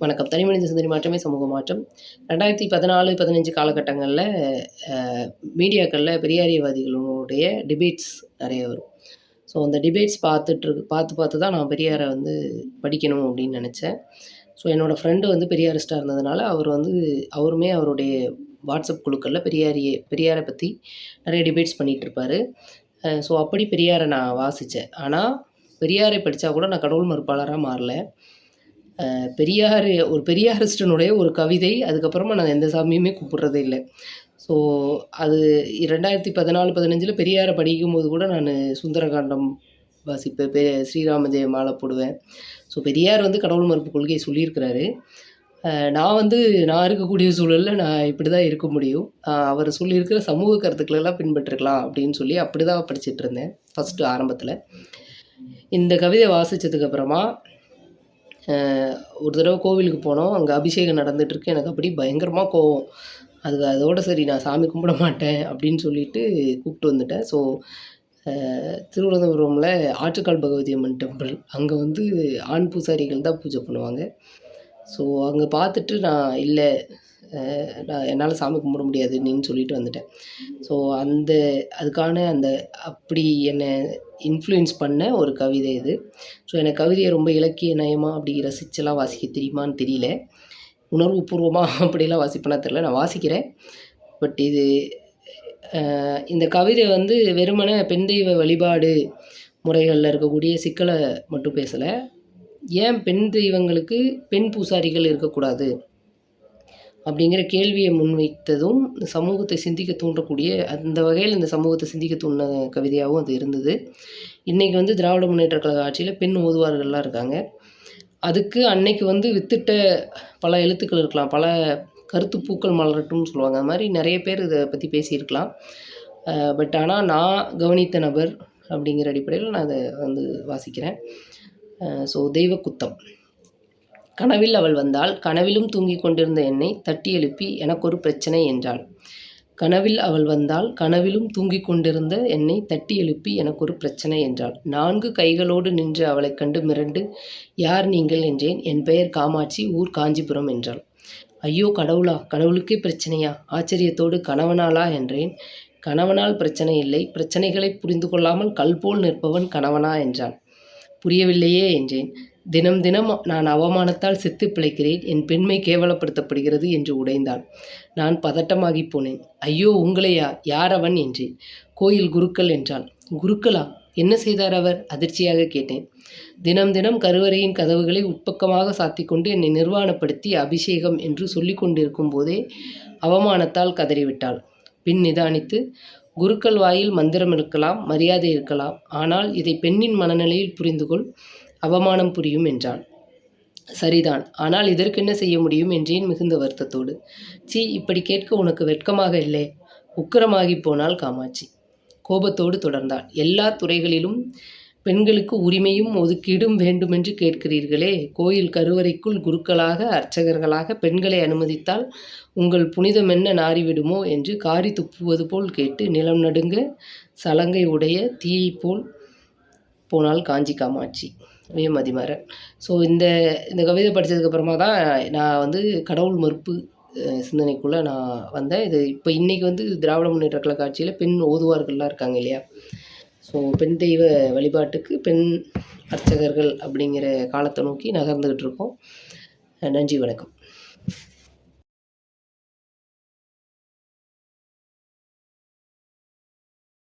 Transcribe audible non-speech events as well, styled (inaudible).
வணக்கம். தனி மனித சிந்தனை மாற்றமே சமூக மாற்றம். ரெண்டாயிரத்தி பதினாலு பதினஞ்சு காலகட்டங்களில் மீடியாக்களில் பெரியாரியவாதிகளுடைய டிபேட்ஸ் நிறைய வரும். ஸோ அந்த டிபேட்ஸ் பார்த்துட்ருக்கு பார்த்து பார்த்து தான் நான் பெரியாரை வந்து படிக்கணும் அப்படின்னு நினச்சேன். ஸோ என்னோடய ஃப்ரெண்டு வந்து பெரியாரிஸ்டாக இருந்ததுனால அவர் வந்து அவருமே அவருடைய வாட்ஸ்அப் குழுக்களில் பெரியாரிய பெரியாரை பற்றி நிறைய டிபேட்ஸ் பண்ணிகிட்ருப்பாரு ஸோ அப்படி பெரியாரை நான் வாசித்தேன் ஆனால் பெரியாரை படித்தா கூட நான் கடவுள் மறுப்பாளராக மாறல. பெரியார் ஒரு பெரியாரிஸ்டனுடைய ஒரு கவிதை அதுக்கப்புறமா நான் எந்த சாமியுமே கூப்பிட்றதே இல்லை. ஸோ அது ரெண்டாயிரத்தி பதினாலு பதினஞ்சில் பெரியாரை படிக்கும்போது கூட நான் சுந்தரகாண்டம் வாசிப்பேன் பெ ஸ்ரீராம ஜெய மாலை போடுவேன். ஸோ பெரியார் வந்து கடவுள் மறுப்பு கொள்கையை சொல்லியிருக்கிறாரு. நான் வந்து நான் இருக்கக்கூடிய சூழலில் நான் இப்படி தான் இருக்க முடியும். அவர் சொல்லியிருக்கிற சமூக கருத்துக்களெல்லாம் பின்பற்றிருக்கலாம் அப்படின்னு சொல்லி அப்படி தான் படிச்சுட்டு இருந்தேன் ஃபஸ்ட்டு ஆரம்பத்தில். இந்த கவிதை வாசித்ததுக்கப்புறமா ஒரு தடவை கோவிலுக்கு போனோம். அங்கே அபிஷேகம் நடந்துகிட்ருக்கு எனக்கு அப்படி பயங்கரமாக கோவம். அது அதோட சரி நான் சாமி கும்பிட மாட்டேன் அப்படின்னு சொல்லிட்டு கூப்பிட்டு வந்துட்டேன். ஸோ திருவனந்தபுரமில் ஆற்றுக்கால் பகவதி அம்மன் டெம்பிள் அங்கே வந்து ஆண் பூசாரிகள் தான் பூஜை பண்ணுவாங்க. ஸோ அங்கே பார்த்துட்டு நான் இல்லை நான் என்னால் சாமி கும்பிட முடியாது முடியாதுன்னு சொல்லிட்டு வந்துட்டேன். ஸோ அந்த அதுக்கான அந்த அப்படி என்னை இன்ஃப்ளூயன்ஸ் பண்ண ஒரு கவிதை இது. ஸோ எனக்கு கவிதையை ரொம்ப இலக்கிய நயமாக அப்படி ரசிச்செல்லாம் வாசிக்க தெரியுமான்னு தெரியல. உணர்வுபூர்வமாக (laughs) அப்படிலாம் வாசிப்பேனா தெரில நான் வாசிக்கிறேன். பட் இது இந்த கவிதை வந்து வெறுமனே பெண் தெய்வ வழிபாடு முறைகளில் இருக்கக்கூடிய சிக்கலை மட்டும் பேசலை. ஏன் பெண் தெய்வங்களுக்கு பெண் பூசாரிகள் இருக்கக்கூடாது? அப்படிங்கிற கேள்வியை முன்வைத்ததும் இந்த சமூகத்தை சிந்திக்க தூண்டக்கூடிய அந்த வகையில் இந்த சமூகத்தை சிந்திக்க தூண்டின கவிதையாகவும் அது இருந்தது. இன்றைக்கி வந்து திராவிட முன்னேற்ற கழக ஆட்சியில் பெண் ஓதுவார்கள்லாம் இருக்காங்க. அதுக்கு அன்னைக்கு வந்து வித்திட்ட பல எழுத்துக்கள் இருக்கலாம். பல கருத்து பூக்கள் மலரட்டும்னு சொல்லுவாங்க. அது மாதிரி நிறைய பேர் இதை பற்றி பேசியிருக்கலாம். பட் ஆனால் நான் கவனித்த நபர் அப்படிங்கிற அடிப்படையில் நான் அதை வந்து வாசிக்கிறேன். ஸோ தெய்வ குத்தம் கனவில் அவள் வந்தாள். கனவிலும் தூங்கிக் கொண்டிருந்த என்னை தட்டி எழுப்பி எனக்கொரு பிரச்சனை என்றாள். கனவில் அவள் வந்தால் கனவிலும் தூங்கிக் கொண்டிருந்த என்னை தட்டி எழுப்பி எனக்கொரு பிரச்சனை என்றாள். நான்கு கைகளோடு நின்று அவளைக் கண்டு மிரண்டு யார் நீங்கள் என்றேன். என் பெயர் காமாட்சி ஊர் காஞ்சிபுரம் என்றாள். ஐயோ கடவுளா கடவுளுக்கே பிரச்சனையா? ஆச்சரியத்தோடு கணவனாலா என்றேன். கணவனால் பிரச்சனை இல்லை. பிரச்சனைகளை புரிந்து கொள்ளாமல் கல்போல் நிற்பவன் கணவனா என்றான். புரியவில்லையே என்றேன். தினம் தினம் நான் அவமானத்தால் செத்து பிழைக்கிறேன். என் பெண்மை கேவலப்படுத்தப்படுகிறது என்று உடைந்தாள். நான் பதட்டமாகி போனேன். ஐயோ உங்களையா? யார் அவன் என்றேன். கோயில் குருக்கள் என்றாள். குருக்களா? என்ன செய்தார் அவர்? அதிர்ச்சியாக கேட்டேன். தினம் தினம் கருவறையின் கதவுகளை உட்பக்கமாக சாத்தி கொண்டு என்னை நிர்வாணப்படுத்தி அபிஷேகம் என்று சொல்லி கொண்டிருக்கும் போதே அவமானத்தால் கதறிவிட்டாள். பின் நிதானித்து குருக்கள் வாயில் மந்திரம் இருக்கலாம் மரியாதை இருக்கலாம். ஆனால் இதை பெண்ணின் மனநிலையில் புரிந்துகொள். அவமானம் புரியும் என்றான். சரிதான் ஆனால் இதற்கென்ன செய்ய முடியும் என்றேன் மிகுந்த வருத்தத்தோடு. சி இப்படி கேட்க உனக்கு வெட்கமாக இல்லை. உக்கரமாகி போனால் காமாட்சி. கோபத்தோடு தொடர்ந்தாள். எல்லா துறைகளிலும் பெண்களுக்கு உரிமையும் ஒதுக்கீடும் வேண்டுமென்று கேட்கிறீர்களே. கோயில் கருவறைக்குள் குருக்களாக அர்ச்சகர்களாக பெண்களை அனுமதித்தால் உங்கள் புனிதம் என்ன நாறிவிடுமோ என்று காரி துப்புவது போல் கேட்டு நிலம் நடுங்க சலங்கை உடைய தீயை போல் போனால் காஞ்சி காமாட்சி. மதிமாறன் ஸோ இந்த இந்த கவிதை படித்ததுக்கப்புறமா தான் நான் வந்து கடவுள் மறுப்பு சிந்தனைக்குள்ளே நான் வந்தேன். இது இப்போ இன்றைக்கி வந்து திராவிட முன்னேற்ற கழக ஆட்சியில் பெண் ஓதுவார்கள்லாம் இருக்காங்க இல்லையா? ஸோ பெண் தெய்வ வழிபாட்டுக்கு பெண் அர்ச்சகர்கள் அப்படிங்கிற காலத்தை நோக்கி நகர்ந்துக்கிட்டு இருக்கோம். நன்றி வணக்கம்.